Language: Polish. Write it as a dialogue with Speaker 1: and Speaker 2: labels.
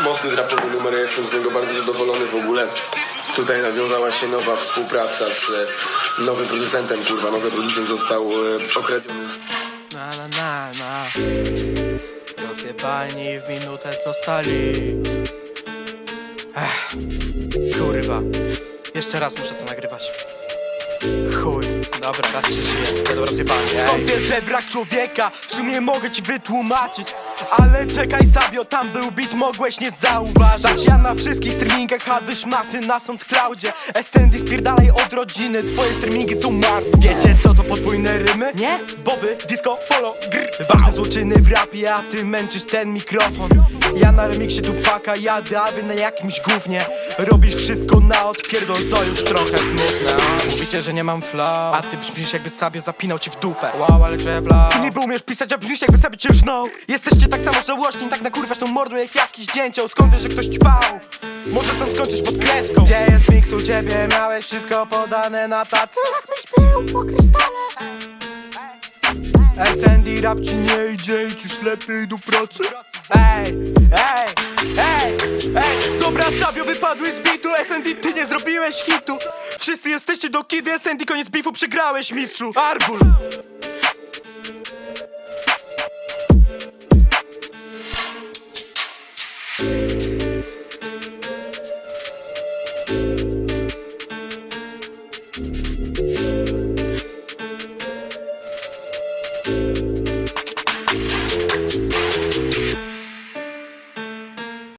Speaker 1: mocny rapowy numer, ja jestem z niego bardzo zadowolony w ogóle. Tutaj nawiązała się nowa współpraca z e, nowym producentem, kurwa, nowy producent został e, określony.
Speaker 2: Na na na na. Rozjebani w minutę zostali Ech, Kurwa. Jeszcze raz muszę to nagrywać. Chuj, dobra, raz się żyje, będą rozjebani. Skąd wiesz, że brak człowieka? W sumie mogę ci wytłumaczyć Ale czekaj Sabio, tam był beat, mogłeś nie zauważyć Ja na wszystkich streamingach, a wy szmaty na SoundCloudzie SND spierdalaj od rodziny, twoje streamingi są marne Wiecie co to podwójne rymy? Nie? Boby, disco, polo, grr Ważne złoczyny w rapie, a ty męczysz ten mikrofon. Ja na remiksie tu faka jadę, a wy na jakimś gównie. Robisz wszystko na odpierdol, to już trochę smutne. Mówicie, że nie mam flow. A ty brzmisz jakby sobie zapinał ci w dupę. Wow, ale flow Ty niby umiesz pisać, a brzmisz jakby sobie cię żnął. Jesteście tak samo żałośni, tak nakurwasz tą mordą jak jakiś dzięcioł. Skąd wiesz, że ktoś ćpał? Może sam skończysz pod kreską. Gdzie jest mix u ciebie? Miałeś wszystko podane na tacy? Jakbyś był po krystale? SND rap ci nie idzie, idź już lepiej do pracy? Ej, ej, ej, ej. Dobra, Sabio, wypadłeś z bitu. SND, ty nie zrobiłeś hitu. Wszyscy jesteście do kidy SND, koniec bifu, przegrałeś mistrzu. Arbul Thank you.